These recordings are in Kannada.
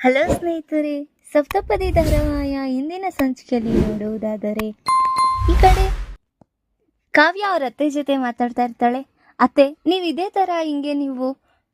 ಹಲೋ ಸ್ನೇಹಿತರೆ, ಸಪ್ತಪದಿ ಧಾರಾವಾಹಿಯ ಇಂದಿನ ಸಂಚಿಕೆಯಲ್ಲಿ ನೋಡುವುದಾದರೆ, ಈ ಕಡೆ ಕಾವ್ಯ ಅವ್ರ ಅತ್ತೆ ಜೊತೆ ಮಾತಾಡ್ತಾ ಇರ್ತಾಳೆ. ಅತ್ತೆ, ನೀವು ಇದೇ ತರ ಹಿಂಗೆ ನೀವು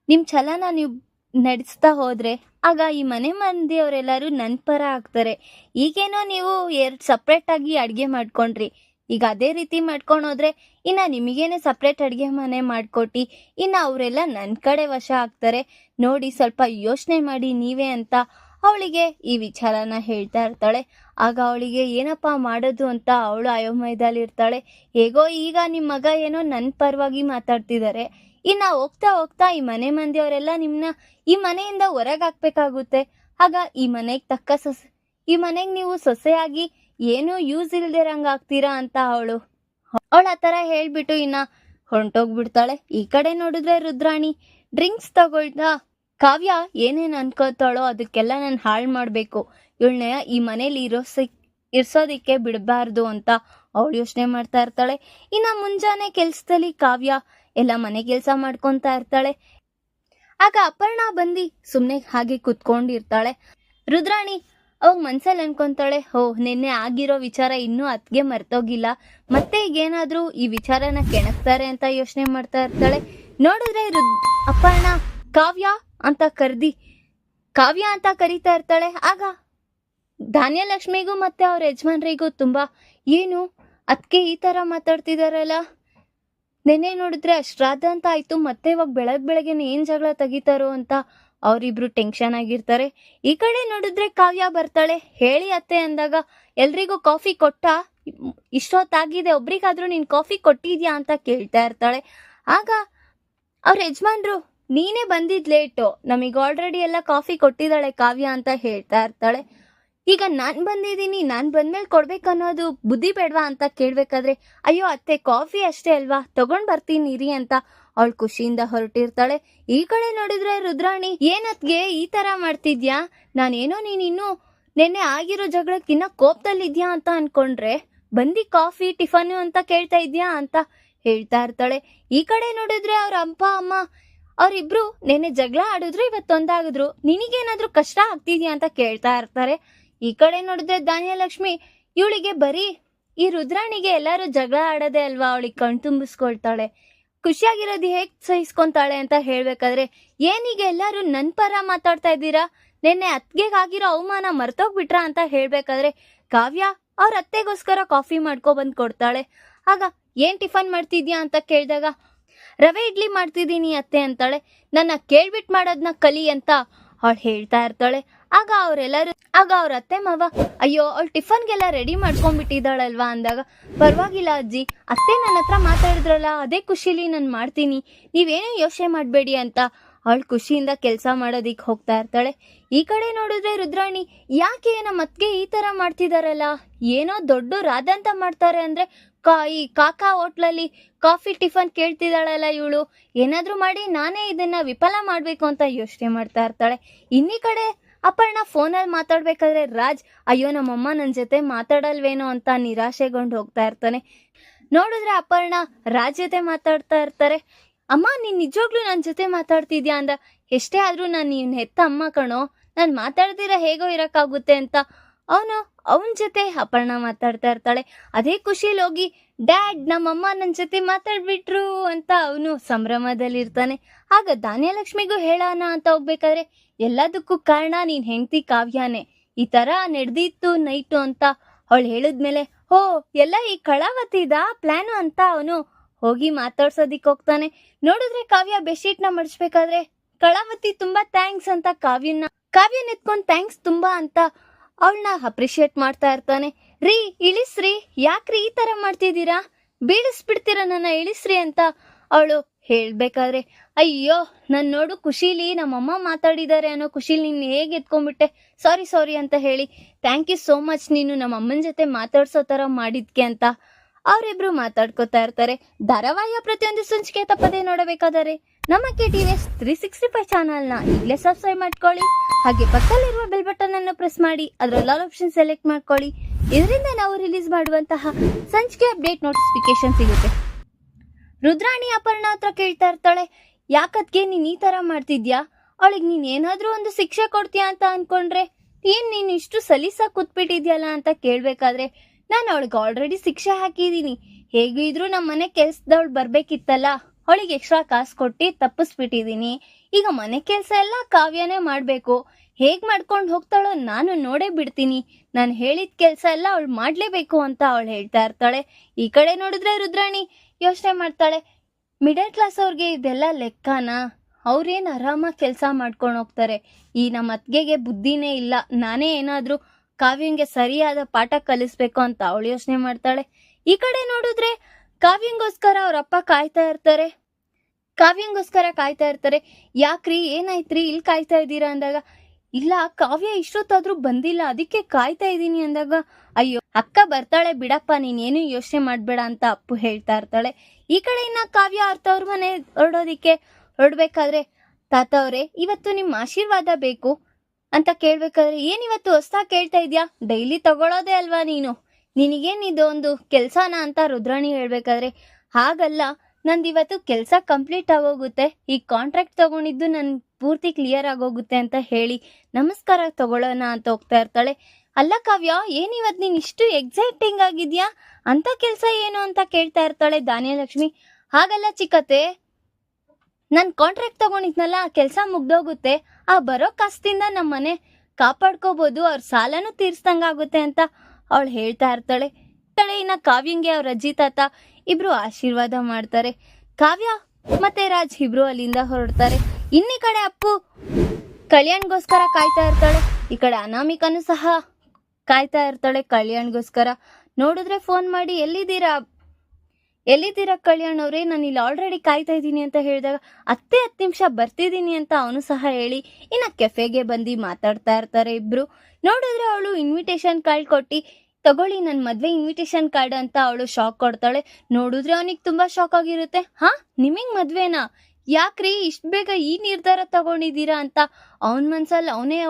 ನಿಮ್ಮ ಛಲನ ನೀವು ನಡೆಸ್ತಾ ಹೋದ್ರೆ, ಆಗ ಈ ಮನೆ ಮಂದಿಯವರೆಲ್ಲರೂ ನನ್ನ ಪರ ಆಗ್ತಾರೆ. ಈಗೇನೋ ನೀವು ಎರಡು ಸಪ್ರೇಟಾಗಿ ಅಡ್ಗೆ ಮಾಡ್ಕೊಂಡ್ರಿ. ಈಗ ಅದೇ ರೀತಿ ಮಾಡ್ಕೊಂಡು ಹೋದ್ರೆ ಇನ್ನು ನಿಮಗೇನೆ ಸಪ್ರೇಟ್ ಅಡುಗೆ ಮನೆ ಮಾಡಿಕೊಟ್ಟು, ಇನ್ನ ಅವರೆಲ್ಲ ನನ್ನ ಕಡೆ ವಶ ಆಗ್ತಾರೆ, ನೋಡಿ ಸ್ವಲ್ಪ ಯೋಚನೆ ಮಾಡಿ ನೀವೇ ಅಂತ ಅವಳಿಗೆ ಈ ವಿಚಾರನ ಹೇಳ್ತಾ ಇರ್ತಾಳೆ. ಆಗ ಅವಳಿಗೆ, ಏನಪ್ಪ ಮಾಡೋದು? ಅಂತ ಅವಳು ಅಯೋಮಯದಲ್ಲಿ ಇರ್ತಾಳೆ. ಹೇಗೋ ಈಗ ನಿಮ್ಮ ಮಗ ಏನೋ ನನ್ನ ಪರವಾಗಿ ಮಾತಾಡ್ತಿದ್ದಾರೆ ಇನ್ನು ಹೋಗ್ತಾ ಹೋಗ್ತಾ ಈ ಮನೆ ಮಂದಿಯವರೆಲ್ಲ ನಿಮ್ಮನ್ನ ಈ ಮನೆಯಿಂದ ಹೊರಗೆ ಹಾಕ್ಬೇಕಾಗುತ್ತೆ ಆಗ ಈ ಮನೆಗೆ ತಕ್ಕ ಸೊಸೆ, ಈ ಮನೆಗೆ ನೀವು ಸೊಸೆಯಾಗಿ ಏನೂ ಯೂಸ್ ಇಲ್ದಿರಂಗೆ ಆಗ್ತೀರಾ ಅಂತ ಅವಳು. ಅವಳು ಆ ಥರ ಹೇಳಿಬಿಟ್ಟು ಇನ್ನ ಹೊಂಟೋಗ್ಬಿಡ್ತಾಳೆ ಈ ಕಡೆ ನೋಡಿದ್ರೆ ರುದ್ರಾಣಿ ಡ್ರಿಂಕ್ಸ್ ತಗೊಳ್ತಾ ಕಾವ್ಯ ಏನೇನು ಅನ್ಕೋತಾಳೋ ಅದಕ್ಕೆಲ್ಲ ನಾನು ಹಾಳು ಮಾಡಬೇಕು. ಇವಳನ್ನ ಈ ಮನೇಲಿ ಇರೋಸಿ, ಇರ್ಸೋದಿಕ್ಕೆ ಬಿಡಬಾರ್ದು ಅಂತ ಅವಳು ಯೋಚನೆ ಮಾಡ್ತಾ ಇರ್ತಾಳೆ. ಇನ್ನು ಮುಂಜಾನೆ ಕೆಲಸದಲ್ಲಿ ಕಾವ್ಯ ಎಲ್ಲ ಮನೆ ಕೆಲಸ ಮಾಡ್ಕೊತಾ ಇರ್ತಾಳೆ. ಆಗ ಅಪರ್ಣ ಬಂದು ಸುಮ್ಮನೆ ಹಾಗೆ ಕುತ್ಕೊಂಡಿರ್ತಾಳೆ. ರುದ್ರಾಣಿ ಅವಾಗ ಮನ್ಸಲ್ಲಿ ಅನ್ಕೊಂತಾಳೆ, ಹೋ, ನಿನ್ನೆ ಆಗಿರೋ ವಿಚಾರ ಇನ್ನೂ ಅತ್ಗೆ ಮರ್ತೋಗಿಲ್ಲ. ಮತ್ತೆ ಈಗೇನಾದ್ರೂ ಈ ವಿಚಾರನ ಕೆಣಕ್ತಾರೆ ಅಂತ ಯೋಚನೆ ಮಾಡ್ತಾ ಇರ್ತಾಳೆ. ನೋಡಿದ್ರೆ ಅಪ್ಪಣ್ಣ ಕಾವ್ಯ ಅಂತ ಕರ್ದಿ, ಕಾವ್ಯ ಅಂತ ಕರಿತಾ ಇರ್ತಾಳೆ. ಆಗ ಧಾನ್ಯಲಕ್ಷ್ಮಿಗೂ ಮತ್ತೆ ಅವ್ರ ಯಜಮಾನ್ರಿಗೂ ತುಂಬಾ, ಏನು ಅದಕ್ಕೆ ಈ ಥರ ಮಾತಾಡ್ತಿದಾರಲ್ಲ. ನೆನ್ನೆ ನೋಡಿದ್ರೆ ಶ್ರಾದ್ದ ಅಂತ ಆಯ್ತು, ಮತ್ತೆ ಇವಾಗ ಬೆಳಗ್ ಬೆಳಗ್ಗೆನೇ ಏನ್ ಜಗಳ ತೆಗಿತಾರೋ ಅಂತ ಅವರಿಬ್ರು ಟೆನ್ಷನ್ ಆಗಿರ್ತಾರೆ. ಈ ಕಡೆ ನೋಡಿದ್ರೆ ಕಾವ್ಯ ಬರ್ತಾಳೆ. ಹೇಳಿ ಅತ್ತೆ ಅಂದಾಗ, ಎಲ್ರಿಗೂ ಕಾಫಿ ಕೊಟ್ಟ? ಇಷ್ಟೊತ್ತಾಗಿದೆ, ಒಬ್ರಿಗಾದ್ರೂ ನೀನ್ ಕಾಫಿ ಕೊಟ್ಟಿದ್ಯಾ ಅಂತ ಕೇಳ್ತಾ ಇರ್ತಾಳೆ. ಆಗ ಅವ್ರ ಯಜಮಾನ್ರು, ನೀನೇ ಬಂದಿದ್ ಲೇಟು ನಮಗೆ ಆಲ್ರೆಡಿ ಎಲ್ಲ ಕಾಫಿ ಕೊಟ್ಟಿದ್ದಾಳೆ ಕಾವ್ಯ ಅಂತ ಹೇಳ್ತಾ ಇರ್ತಾಳೆ. ಈಗ ನಾನು ಬಂದಿದ್ದೀನಿ, ನಾನ್ ಬಂದ್ಮೇಲೆ ಕೊಡ್ಬೇಕನ್ನೋದು ಬುದ್ಧಿ ಬೇಡ್ವಾ ಅಂತ ಕೇಳಬೇಕಾದ್ರೆ, ಅಯ್ಯೋ ಅತ್ತೆ ಕಾಫಿ ಅಷ್ಟೇ ಅಲ್ವಾ, ತಗೊಂಡ್ ಬರ್ತೀನಿ ಇರಿ ಅಂತ ಅವಳು ಖುಷಿಯಿಂದ ಹೊರಟಿರ್ತಾಳೆ. ಈ ಕಡೆ ನೋಡಿದ್ರೆ ರುದ್ರಾಣಿ, ಏನತ್ಗೆ ಈ ತರ ಮಾಡ್ತಿದ್ಯಾ? ನಾನೇನೋ ನೀನ್ ಇನ್ನು ನೆನ್ನೆ ಆಗಿರೋ ಜಗಳಕ್ಕಿನ್ನ ಕೋಪದಲ್ಲಿದ್ಯಾ ಅಂತ ಅನ್ಕೊಂಡ್ರೆ, ಬಂದಿ ಕಾಫಿ ಟಿಫನ್ ಅಂತ ಕೇಳ್ತಾ ಇದ್ಯಾ ಅಂತ ಹೇಳ್ತಾ ಇರ್ತಾಳೆ. ಈ ಕಡೆ ನೋಡಿದ್ರೆ ಅವ್ರ ಅಪ್ಪ, ಅಮ್ಮ, ಅವ್ರಿಬ್ರು ನೆನ್ನೆ ಜಗಳ ಆಡಿದ್ರು, ಇವತ್ತೊಂದಾಗಿದ್ರು. ನಿನಗೇನಾದ್ರೂ ಕಷ್ಟ ಆಗ್ತಿದ್ಯಾ ಅಂತ ಕೇಳ್ತಾ ಇರ್ತಾರೆ. ಈ ಕಡೆ ನೋಡಿದ್ರೆ ಧಾನ್ಯಲಕ್ಷ್ಮಿ, ಇವಳಿಗೆ ಬರೀ ಈ ರುದ್ರಾಣಿಗೆ ಎಲ್ಲರೂ ಜಗಳ ಆಡೋದೇ ಅಲ್ವಾ? ಅವಳಿಗೆ ಕಣ್ ತುಂಬಿಸ್ಕೊಳ್ತಾಳೆ. ಖುಷಿಯಾಗಿರೋದು ಹೇಗ್ ಸಹಿಸ್ಕೊಂತಾಳೆ ಅಂತ ಹೇಳ್ಬೇಕಾದ್ರೆ ಏನೀಗ ಎಲ್ಲರೂ ನನ್ ಪರ ಮಾತಾಡ್ತಾ ಇದ್ದೀರಾ? ನಿನ್ನೆ ಅತ್ಗೆಗಾಗಿರೋ ಅವಮಾನ ಮರ್ತೋಗ್ಬಿಟ್ರಾ ಅಂತ ಹೇಳ್ಬೇಕಾದ್ರೆ, ಕಾವ್ಯ ಅವ್ರ ಅತ್ತೆಗೋಸ್ಕರ ಕಾಫಿ ಮಾಡ್ಕೊ ಬಂದ್ ಕೊಡ್ತಾಳೆ. ಆಗ ಏನ್ ಟಿಫನ್ ಮಾಡ್ತಿದ್ಯಾ ಅಂತ ಕೇಳಿದಾಗ, ರವೆ ಇಡ್ಲಿ ಮಾಡ್ತಿದ್ದೀನಿ ಅತ್ತೆ ಅಂತಾಳೆ. ನನ್ನ ಕೇಳ್ಬಿಟ್ ಮಾಡೋದ್ನ ಕಲಿ ಅಂತ ಅವಳು ಹೇಳ್ತಾ ಇರ್ತಾಳೆ. ಆಗ ಅವರೆಲ್ಲರೂ ಆಗ ಅವ್ರ ಅತ್ತೆ ಮಾವ, ಅಯ್ಯೋ, ಅವಳು ಟಿಫನ್ಗೆಲ್ಲ ರೆಡಿ ಮಾಡ್ಕೊಂಡ್ಬಿಟ್ಟಿದ್ದಾಳಲ್ವಾ? ಅಂದಾಗ, ಪರವಾಗಿಲ್ಲ ಅಜ್ಜಿ, ಅತ್ತೆ ನನ್ನ ಹತ್ರ ಮಾತಾಡಿದ್ರಲ್ಲ, ಅದೇ ಖುಷಿಲಿ ನಾನು ಮಾಡ್ತೀನಿ. ನೀವೇನೇ ಯೋಚನೆ ಮಾಡಬೇಡಿ ಅಂತ ಅವಳು ಖುಷಿಯಿಂದ ಕೆಲಸ ಮಾಡೋದಿಕ್ ಹೋಗ್ತಾ ಇರ್ತಾಳೆ. ಈ ಕಡೆ ನೋಡಿದ್ರೆ ರುದ್ರಾಣಿ, ಯಾಕೆ ನಮ್ಮ ಅತ್ಗೆ ಈ ತರ ಮಾಡ್ತಿದಾರಲ್ಲ? ಏನೋ ದೊಡ್ಡ ರಾದಂತ ಮಾಡ್ತಾರೆ ಅಂದ್ರೆ ಕಾ ಈ ಕಾಕಾ ಹೋಟ್ಲಲ್ಲಿ ಕಾಫಿ ಟಿಫನ್ ಕೇಳ್ತಿದ್ದಾಳಲ್ಲ ಇವಳು. ಏನಾದರೂ ಮಾಡಿ ನಾನೇ ಇದನ್ನ ವಿಫಲ ಮಾಡ್ಬೇಕು ಅಂತ ಯೋಚನೆ ಮಾಡ್ತಾ ಇರ್ತಾಳೆ. ಇನ್ನಿ ಕಡೆ ಅಪರ್ಣ ಫೋನಲ್ಲಿ ಮಾತಾಡ್ಬೇಕಾದ್ರೆ, ರಾಜ್, ಅಯ್ಯೋ ನಮ್ಮಮ್ಮ ನನ್ನ ಜೊತೆ ಮಾತಾಡಲ್ವೇನೋ ಅಂತ ನಿರಾಶೆಗೊಂಡು ಹೋಗ್ತಾ ಇರ್ತಾನೆ. ನೋಡಿದ್ರೆ ಅಪರ್ಣ ರಾಜ್ ಜೊತೆ ಮಾತಾಡ್ತಾ ಇರ್ತಾರೆ. ಅಮ್ಮ, ನೀನ್ ನಿಜವಾಗ್ಲೂ ನನ್ನ ಜೊತೆ ಮಾತಾಡ್ತಿದ್ಯಾ ಅಂದ. ಎಷ್ಟೇ ಆದ್ರೂ ನಾನು ನೀನ್ ಹೆತ್ತ ಅಮ್ಮ ಕಣೋ, ನಾನು ಮಾತಾಡ್ತಿರ ಹೇಗೋ ಇರಕ್ಕಾಗುತ್ತೆ ಅಂತ. ಅವನು ಅವನ ಜೊತೆ ಅಪರ್ಣ ಮಾತಾಡ್ತಾ ಇರ್ತಾಳೆ. ಅದೇ ಖುಷಿಲಿ ಹೋಗಿ, ಡ್ಯಾಡ್, ನಮ್ಮಮ್ಮ ನನ್ನ ಜೊತೆ ಮಾತಾಡ್ಬಿಟ್ರು ಅಂತ ಅವನು ಸಂಭ್ರಮದಲ್ಲಿರ್ತಾನೆ. ಆಗ ಧಾನ್ಯಲಕ್ಷ್ಮಿಗೂ ಹೇಳೋಣ ಅಂತ ಹೋಗ್ಬೇಕಾದ್ರೆ, ಎಲ್ಲದಕ್ಕೂ ಕಾರಣ ನೀನ್ ಹೆಂಡತಿ ಕಾವ್ಯಾನೆ. ಈ ತರ ನಡೆದಿತ್ತು ನೈಟು ಅಂತ. ಅವಳು ಹೇಳಿದ್ಮೇಲೆ ಓ ಎಲ್ಲ ಈ ಕಳಾವತಿದ, ಪ್ಲಾನು? ಅಂತ ಅವನು ಹೋಗಿ ಮಾತಾಡ್ಸೋದಿಕ್ ಹೋಗ್ತಾನೆ. ನೋಡಿದ್ರೆ ಕಾವ್ಯ ಬೆಡ್ಶೀಟ್ನ ಮಡಿಸ್ಬೇಕಾದ್ರೆ ಕಳಾವತಿ ತುಂಬಾ ಥ್ಯಾಂಕ್ಸ್ ಅಂತ ಕಾವ್ಯನ ಕಾವ್ಯನ ಎತ್ಕೊಂಡ್ ಥ್ಯಾಂಕ್ಸ್ ತುಂಬಾ ಅಂತ ಅವಳನ್ನ ಅಪ್ರಿಶಿಯೇಟ್ ಮಾಡ್ತಾ ಇರ್ತಾನೆ. ರೀ, ಇಳಿಸ್ರಿ, ಯಾಕ್ರಿ ಈ ತರ ಮಾಡ್ತಿದ್ದೀರಾ? ಬೀಳಿಸ್ಬಿಡ್ತೀರ ನನ್ನ ಇಳಿಸ್ರಿ ಅಂತ ಅವಳು ಹೇಳ್ಬೇಕಾದ್ರೆ, ಅಯ್ಯೋ, ನನ್ ನೋಡು ಖುಷಿಲಿ ನಮ್ಮಮ್ಮ ಮಾತಾಡಿದ್ದಾರೆ ಅನ್ನೋ ಖುಷಿಲಿ ನೀನು ಹೇಗೆ ಎತ್ಕೊಂಡ್ಬಿಟ್ಟೆ? ಸಾರಿ ಸಾರಿ ಅಂತ ಹೇಳಿ, ಥ್ಯಾಂಕ್ ಯು ಸೋ ಮಚ್ ನೀನು ನಮ್ಮ ಅಮ್ಮನ ಜೊತೆ ಮಾತಾಡ್ಸೋ ತರ ಮಾಡಿದ್ಕೆ ಅಂತ ಅವರಿಬ್ರು ಮಾತಾಡ್ಕೋತಾ ಇರ್ತಾರೆ. ಧಾರಾವಾಹಿಯ ಪ್ರತಿಯೊಂದು ಸಂಚಿಕೆ ತಪ್ಪದೆ ನೋಡಬೇಕಾದರೆ ನಮ್ಮ K T S three sixty five ಚಾನಲ್ನ ಈಗಲೇ ಸಬ್ಸ್ಕ್ರೈಬ್ ಮಾಡ್ಕೊಳ್ಳಿ. ಹಾಗೆ ಪಕ್ಕದಲ್ಲಿರುವ ಬೆಲ್ ಬಟನ್ ಅನ್ನು ಪ್ರೆಸ್ ಮಾಡಿ, ಅದರಲ್ಲಿ ಆಲ್ ಆಪ್ಷನ್ ಸೆಲೆಕ್ಟ್ ಮಾಡ್ಕೊಳ್ಳಿ. ಇದರಿಂದ ನಾವು ರಿಲೀಸ್ ಮಾಡುವಂತಹ ಸಂಚಿಕೆ ಅಪ್ಡೇಟ್ ನೋಟಿಫಿಕೇಶನ್ ಸಿಗುತ್ತೆ. ರುದ್ರಾಣಿ ಅಪರ್ಣ ಹತ್ರ ಕೇಳ್ತಾ ಇರ್ತಾಳೆ ಯಾಕದ್ಗೆ ನೀನ್ ಈ ತರ ಮಾಡ್ತಿದ್ಯಾ? ಅವಳಿಗೆ ನೀನ್ ಏನಾದ್ರೂ ಒಂದು ಶಿಕ್ಷೆ ಕೊಡ್ತೀಯ ಅಂತ ಅನ್ಕೊಂಡ್ರೆ, ಏನ್ ನೀನ್ ಇಷ್ಟು ಸಲೀಸಾಗಿ ಕೂತ್ಬಿಟ್ಟಿದ್ಯಲ್ಲ ಅಂತ ಕೇಳ್ಬೇಕಾದ್ರೆ ನಾನು ಅವಳಿಗೆ ಆಲ್ರೆಡಿ ಶಿಕ್ಷೆ ಹಾಕಿದ್ದೀನಿ ಹೇಗೂ ಇದ್ರೂ ನಮ್ಮ ಮನೆ ಕೆಲ್ಸದವಳು ಬರ್ಬೇಕಿತ್ತಲ್ಲ, ಅವಳಿಗೆ ಎಕ್ಸ್ಟ್ರಾ ಕಾಸು ಕೊಟ್ಟು ತಪ್ಪಿಸ್ಬಿಟ್ಟಿದ್ದೀನಿ ಈಗ ಮನೆ ಕೆಲಸ ಎಲ್ಲ ಕಾವ್ಯನೇ ಮಾಡಬೇಕು. ಹೇಗ್ ಮಾಡ್ಕೊಂಡು ಹೋಗ್ತಾಳೋ ನಾನು ನೋಡೇ ಬಿಡ್ತೀನಿ. ನಾನು ಹೇಳಿದ ಕೆಲಸ ಎಲ್ಲ ಅವಳು ಮಾಡಲೇಬೇಕು ಅಂತ ಅವಳು ಹೇಳ್ತಾ ಇರ್ತಾಳೆ. ಈ ಕಡೆ ನೋಡಿದ್ರೆ ರುದ್ರಾಣಿ ಯೋಚನೆ ಮಾಡ್ತಾಳೆ. ಮಿಡಲ್ ಕ್ಲಾಸ್ ಅವ್ರಿಗೆ ಇದೆಲ್ಲ ಲೆಕ್ಕನಾ? ಅವ್ರೇನು ಆರಾಮಾಗಿ ಕೆಲಸ ಮಾಡ್ಕೊಂಡು ಹೋಗ್ತಾರೆ. ಈ ನಮ್ಮ ಅತ್ತಿಗೆಗೆ ಬುದ್ಧಿನೇ ಇಲ್ಲ. ನಾನೇ ಏನಾದರೂ ಕಾವ್ಯಂಗೆ ಸರಿಯಾದ ಪಾಠ ಕಲಿಸ್ಬೇಕು ಅಂತ ಅವಳು ಯೋಚನೆ ಮಾಡ್ತಾಳೆ. ಈ ಕಡೆ ನೋಡಿದ್ರೆ ಕಾವ್ಯಂಗೋಸ್ಕರ ಅವ್ರಪ್ಪ ಕಾಯ್ತಾ ಇರ್ತಾರೆ. ಕಾವ್ಯಂಗೋಸ್ಕರ ಕಾಯ್ತಾ ಇರ್ತಾರೆ. ಯಾಕ್ರಿ, ಏನಾಯ್ತ್ರಿ ಇಲ್ಲಿ ಕಾಯ್ತಾ ಇದ್ದೀರಾ ಅಂದಾಗ, ಇಲ್ಲ, ಕಾವ್ಯ ಇಷ್ಟೊತ್ತಾದ್ರೂ ಬಂದಿಲ್ಲ, ಅದಕ್ಕೆ ಕಾಯ್ತಾ ಇದ್ದೀನಿ ಅಂದಾಗ, ಅಯ್ಯೋ, ಅಕ್ಕ ಬರ್ತಾಳೆ ಬಿಡಪ್ಪ, ನೀನೇನು ಯೋಚನೆ ಮಾಡ್ಬೇಡ ಅಂತ ಅಪ್ಪು ಹೇಳ್ತಾ ಇರ್ತಾಳೆ. ಈ ಕಡೆ ಇನ್ನ ಕಾವ್ಯ ಅವ್ರ ಮನೆ ಹೊರಡೋದಿಕ್ಕೆ ಹೊರಡ್ಬೇಕಾದ್ರೆ, ತಾತ ಅವರೇ, ಇವತ್ತು ನಿಮ್ಮ ಆಶೀರ್ವಾದ ಬೇಕು. ಅಂತ ಕೇಳ್ಬೇಕಾದ್ರೆ, ಏನ್ ಇವತ್ತು ಹೊಸ್ದಾಗ್ ಕೇಳ್ತಾ ಇದ್ಯಾ? ಡೈಲಿ ತಗೊಳ್ಳೋದೇ ಅಲ್ವಾ ನೀನು? ನಿನಗೇನ್ ಒಂದು ಕೆಲ್ಸನ ಅಂತ ರುದ್ರಾಣಿ ಹೇಳ್ಬೇಕಾದ್ರೆ, ಹಾಗಲ್ಲ ನಂದು ಇವತ್ತು ಕೆಲಸ ಕಂಪ್ಲೀಟ್ ಆಗೋಗುತ್ತೆ. ಈ ಕಾಂಟ್ರಾಕ್ಟ್ ತಗೊಂಡಿದ್ದು ನನ್ ಪೂರ್ತಿ ಕ್ಲಿಯರ್ ಆಗೋಗುತ್ತೆ ಅಂತ ಹೇಳಿ ನಮಸ್ಕಾರ ತಗೊಳ್ಳೋಣ ಅಂತ ಹೋಗ್ತಾ ಇರ್ತಾಳೆ. ಅಲ್ಲ ಕಾವ್ಯ, ಏನ್ ಇವತ್ತು ನೀನ್ ಇಷ್ಟು ಎಕ್ಸೈಟಿಂಗ್ ಆಗಿದ್ಯಾ? ಅಂತ ಕೆಲಸ ಏನು ಅಂತ ಕೇಳ್ತಾ ಇರ್ತಾಳೆ ಧಾನ್ಯಲಕ್ಷ್ಮಿ. ಹಾಗಲ್ಲ ಚಿಕ್ಕತ್ತೆ ನನ್ ಕಾಂಟ್ರಾಕ್ಟ್ ತಗೊಂಡಿದ್ನಲ್ಲ ಆ ಕೆಲಸ ಮುಗ್ದೋಗುತ್ತೆ. ಆ ಬರೋ ಕಾಸ್ತಿಂದ ನಮ್ಮ ಮನೆ ಕಾಪಾಡ್ಕೋಬೋದು, ಅವ್ರ ಸಾಲನೂ ತೀರ್ಸ್ದಂಗಾಗುತ್ತೆ ಅಂತ ಅವಳು ಹೇಳ್ತಾ ಇರ್ತಾಳೆ. ತಳೆ ಇನ್ನ ಕಾವ್ಯಂಗೆ ಅವ್ರ ಅಜ್ಜಿ, ತಾತ ಇಬ್ರು ಆಶೀರ್ವಾದ ಮಾಡ್ತಾರೆ. ಕಾವ್ಯ ಮತ್ತೆ ರಾಜ್ ಇಬ್ರು ಅಲ್ಲಿಂದ ಹೊರಡ್ತಾರೆ. ಇನ್ನಿ ಕಡೆ ಅಪ್ಪು ಕಲ್ಯಾಣ್ಗೋಸ್ಕರ ಕಾಯ್ತಾ ಇರ್ತಾಳೆ. ಈ ಕಡೆ ಅನಾಮಿಕನು ಸಹ ಕಾಯ್ತಾ ಇರ್ತಾಳೆ ಕಲ್ಯಾಣ್ಗೋಸ್ಕರ. ನೋಡಿದ್ರೆ ಫೋನ್ ಮಾಡಿ, ಎಲ್ಲಿದ್ದೀರಾ? ಎಲ್ಲಿದ್ದೀರಾ ಕಲ್ಯಾಣ್ ಅವ್ರೆ? ನಾನು ಇಲ್ಲಿ ಆಲ್ರೆಡಿ ಕಾಯ್ತಾ ಇದ್ದೀನಿ ಅಂತ ಹೇಳಿದಾಗ ಹತ್ತೇ ಹತ್ತು ನಿಮಿಷ ಬರ್ತಿದ್ದೀನಿ ಅಂತ ಅವನು ಸಹ ಹೇಳಿ, ಇನ್ನ ಕೆಫೆಗೆ ಬಂದು ಮಾತಾಡ್ತಾ ಇರ್ತಾರೆ ಇಬ್ರು. ನೋಡಿದ್ರೆ ಅವಳು ಇನ್ವಿಟೇಷನ್ ಕಾರ್ಡ್ ಕೊಟ್ಟು, ತಗೊಳ್ಳಿ ನನ್ನ ಮದ್ವೆ ಇನ್ವಿಟೇಷನ್ ಕಾರ್ಡ್ ಅಂತ ಅವಳು ಶಾಕ್ ಕೊಡ್ತಾಳೆ. ನೋಡಿದ್ರೆ ಅವನಿಗೆ ತುಂಬಾ ಶಾಕ್ ಆಗಿರುತ್ತೆ. ಹಾ, ನಿಮಗ್ ಮದ್ವೆನಾ? ಯಾಕ್ರಿ, ಇಷ್ಟು ಬೇಗ ಈ ನಿರ್ಧಾರ ತಗೊಂಡಿದ್ದೀರಾ ಅಂತ ಅವನ ಮನ್ಸಲ್ಲಿ ಅವನೇ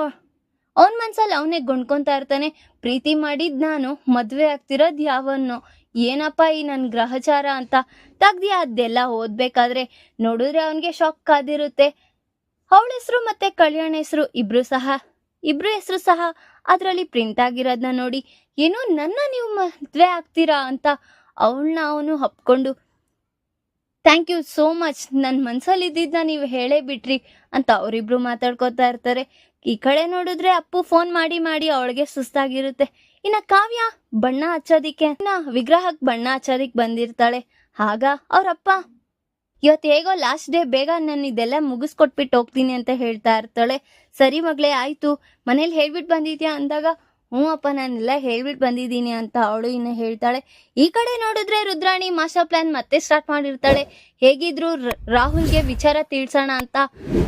ಅವನ ಮನ್ಸಲ್ಲಿ ಅವನೇ ಗೊಂಡ್ಕೊಂತಾ ಇರ್ತಾನೆ. ಪ್ರೀತಿ ಮಾಡಿದ್ ನಾನು ಮದ್ವೆ ಆಗ್ತಿರೋದು ಯಾವನ್ನೋ. ಏನಪ್ಪ ಈ ನನ್ನ ಗ್ರಹಚಾರ ಅಂತ ತೆಗ್ದಿ ಅದೆಲ್ಲ ಓದ್ಬೇಕಾದ್ರೆ ನೋಡಿದ್ರೆ ಅವನಿಗೆ ಶಾಕ್ ಆದಿರುತ್ತೆ ಅವಳ ಹೆಸರು ಮತ್ತೆ ಕಲ್ಯಾಣ ಹೆಸರು ಇಬ್ರು ಸಹ. ಇಬ್ರು ಹೆಸರು ಸಹ ಅದರಲ್ಲಿ ಪ್ರಿಂಟ್ ಆಗಿರೋದನ್ನ ನೋಡಿ ಏನೋ ನನ್ನ ನೀವು ಮದ್ವೆ ಆಗ್ತೀರಾ ಅಂತ ಅವಳನ್ನ ಅವನು ಹಪ್ಕೊಂಡು ಥ್ಯಾಂಕ್ ಯು ಸೋ ಮಚ್ ನನ್ನ ಮನ್ಸಲ್ಲಿ ಇದ್ದಿದ್ದನ್ನ ನೀವು ಹೇಳೇ ಬಿಟ್ರಿ ಅಂತ ಅವರಿಬ್ರು ಮಾತಾಡ್ಕೋತಾ ಇರ್ತಾರೆ. ಈ ಕಡೆ ನೋಡಿದ್ರೆ ಅಪ್ಪು ಫೋನ್ ಮಾಡಿ ಮಾಡಿ ಅವಳಿಗೆ ಸುಸ್ತಾಗಿರುತ್ತೆ. ಇನ್ನ ಕಾವ್ಯ ಬಣ್ಣ ಹಚ್ಚೋದಿಕ್ಕೆ, ಇನ್ನ ವಿಗ್ರಹಕ್ಕೆ ಬಣ್ಣ ಹಚ್ಚೋದಿಕ್ ಬಂದಿರ್ತಾಳೆ. ಆಗ ಅವ್ರಪ್ಪ, ಇವತ್ತು ಹೇಗೋ ಲಾಸ್ಟ್ ಡೇ ಬೇಗ ನಾನು ಇದೆಲ್ಲ ಮುಗಿಸ್ಕೊಟ್ಬಿಟ್ಟು ಹೋಗ್ತೀನಿ ಅಂತ ಹೇಳ್ತಾ ಇರ್ತಾಳೆ. ಸರಿ ಮಗಳೇ, ಆಯ್ತು. ಮನೇಲಿ ಹೇಳ್ಬಿಟ್ ಬಂದಿದ್ಯಾ? ಅಂದಾಗ, ಹ್ಞೂ ಅಪ್ಪ, ನಾನೆಲ್ಲ ಹೇಳ್ಬಿಟ್ ಬಂದಿದ್ದೀನಿ ಅಂತ ಅವಳು ಇನ್ನು ಹೇಳ್ತಾಳೆ. ಈ ಕಡೆ ನೋಡಿದ್ರೆ ರುದ್ರಾಣಿ ಮಾಸ್ಟರ್ ಪ್ಲಾನ್ ಮತ್ತೆ ಸ್ಟಾರ್ಟ್ ಮಾಡಿರ್ತಾಳೆ. ಹೇಗಿದ್ರು ರಾಹುಲ್ಗೆ ವಿಚಾರ ತಿಳ್ಸೋಣ ಅಂತ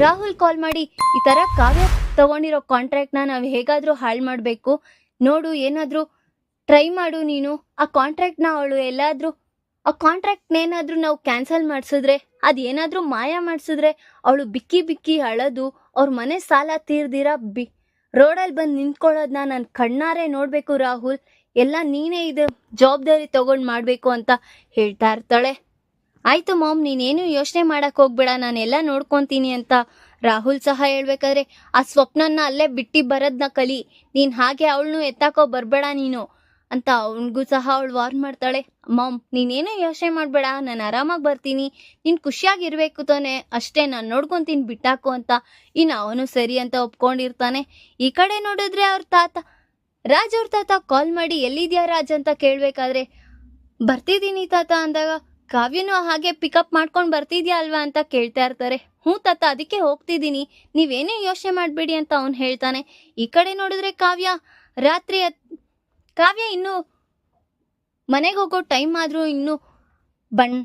ರಾಹುಲ್ ಕಾಲ್ ಮಾಡಿ, ಈ ತರ ಕಾವ್ಯ ತಗೊಂಡಿರೋ ಕಾಂಟ್ರಾಕ್ಟ್ನ ನಾವು ಹೇಗಾದ್ರೂ ಹಾಳು ಮಾಡಬೇಕು. ನೋಡು, ಏನಾದರೂ ಟ್ರೈ ಮಾಡು ನೀನು. ಆ ಕಾಂಟ್ರಾಕ್ಟ್ನ ಅವಳು ಎಲ್ಲಾದರೂ, ಆ ಕಾಂಟ್ರಾಕ್ಟ್ನೇನಾದರೂ ನಾವು ಕ್ಯಾನ್ಸಲ್ ಮಾಡಿಸಿದ್ರೆ ಏನಾದರೂ ಮಾಯ ಮಾಡಿಸಿದ್ರೆ, ಅವಳು ಬಿಕ್ಕಿ ಬಿಕ್ಕಿ ಅಳೋದು, ಅವ್ರ ಮನೆ ಸಾಲ ತೀರ್ದಿರ ಬಿ ರೋಡಲ್ಲಿ ಬಂದು ನಿಂತ್ಕೊಳ್ಳೋದನ್ನ ನಾನು ಕಣ್ಣಾರೆ ನೋಡಬೇಕು ರಾಹುಲ್. ಎಲ್ಲ ನೀನೇ ಇದು ಜವಾಬ್ದಾರಿ ತಗೊಂಡು ಮಾಡಬೇಕು ಅಂತ ಹೇಳ್ತಾ ಇರ್ತಾಳೆ. ಆಯ್ತು ಮಾಮ್ ನೀನೇನು ಯೋಚನೆ ಮಾಡಕ್ ಹೋಗ್ಬೇಡ, ನಾನೆಲ್ಲ ನೋಡ್ಕೊಂತೀನಿ ಅಂತ ರಾಹುಲ್ ಸಹ ಹೇಳ್ಬೇಕಾದ್ರೆ, ಆ ಸ್ವಪ್ನನ್ನ ಅಲ್ಲೇ ಬಿಟ್ಟಿ ಬರೋದ್ನ ಕಲಿ. ನೀನು ಹಾಗೆ ಅವಳನ್ನು ಎತ್ತಾಕೋ ಬರಬೇಡ ನೀನು ಅಂತ ಅವನಿಗೂ ಸಹ ಅವಳು ವಾರ್ನ್ ಮಾಡ್ತಾಳೆ. ಮಾಮ್, ನೀನೇನು ಯೋಚನೆ ಮಾಡಬೇಡ. ನಾನು ಆರಾಮಾಗಿ ಬರ್ತೀನಿ. ನೀನು ಖುಷಿಯಾಗಿರ್ಬೇಕು ತಾನೆ. ಅಷ್ಟೇ, ನಾನು ನೋಡ್ಕೊತೀನಿ ಬಿಟ್ಟಾಕು ಅಂತ ಇನ್ನು ಅವನು ಸರಿ ಅಂತ ಒಪ್ಕೊಂಡಿರ್ತಾನೆ. ಈ ಕಡೆ ನೋಡಿದ್ರೆ ಅವ್ರ ತಾತ, ರಾಜ್ ಅವ್ರ ತಾತ ಕಾಲ್ ಮಾಡಿ ಎಲ್ಲಿದ್ಯಾ ರಾಜ್? ಅಂತ ಕೇಳಬೇಕಾದ್ರೆ, ಬರ್ತಿದ್ದೀನಿ ತಾತ ಅಂದಾಗ, ಕಾವ್ಯನೂ ಹಾಗೆ ಪಿಕಪ್ ಮಾಡ್ಕೊಂಡು ಬರ್ತಿದ್ಯಾ ಅಲ್ವಾ? ಅಂತ ಕೇಳ್ತಾ ಇರ್ತಾರೆ. ಹ್ಞೂ ತಾತ, ಅದಕ್ಕೆ ಹೋಗ್ತಿದ್ದೀನಿ. ನೀವೇನೇ ಯೋಚನೆ ಮಾಡಬೇಡಿ ಅಂತ ಅವನು ಹೇಳ್ತಾನೆ. ಈ ಕಡೆ ನೋಡಿದ್ರೆ ಕಾವ್ಯ ರಾತ್ರಿ ಕಾವ್ಯ ಇನ್ನು ಮನೆಗೆ ಹೋಗೋ ಟೈಮ್ ಆದರೂ ಇನ್ನು ಬಣ್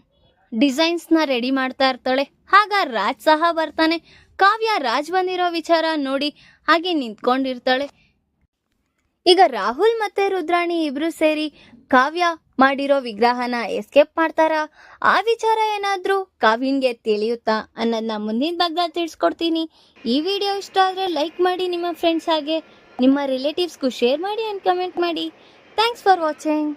ಡಿಸೈನ್ಸ್ನ ರೆಡಿ ಮಾಡ್ತಾ ಇರ್ತಾಳೆ. ಆಗ ರಾಜ್ ಸಹ ಬರ್ತಾನೆ. ಕಾವ್ಯ ರಾಜ್ ಬಂದಿರೋ ವಿಚಾರ ನೋಡಿ ಹಾಗೆ ನಿಂತ್ಕೊಂಡಿರ್ತಾಳೆ. ಈಗ ರಾಹುಲ್ ಮತ್ತೆ ರುದ್ರಾಣಿ ಇಬ್ರು ಸೇರಿ ಕಾವ್ಯ ಮಾಡಿರೋ ವಿಗ್ರಹನ ಎಸ್ಕೇಪ್ ಮಾಡ್ತಾರಾ? ಆ ವಿಚಾರ ಏನಾದ್ರೂ ಕಾವ್ಯನ್ಗೆ ತಿಳಿಯುತ್ತಾ ಅನ್ನೋದನ್ನ ಮುಂದಿನ ಭಾಗ ತಿಳಿಸ್ಕೊಡ್ತೀನಿ. ಈ ವಿಡಿಯೋ ಇಷ್ಟ ಆದರೆ ಲೈಕ್ ಮಾಡಿ ನಿಮ್ಮ ಫ್ರೆಂಡ್ಸ್ ಹಾಗೆ ನಿಮ್ಮ ರಿಲೇಟಿವ್ಸ್ಗೂ ಶೇರ್ ಮಾಡಿ ಆ್ಯಂಡ್ ಕಮೆಂಟ್ ಮಾಡಿ. Thanks for watching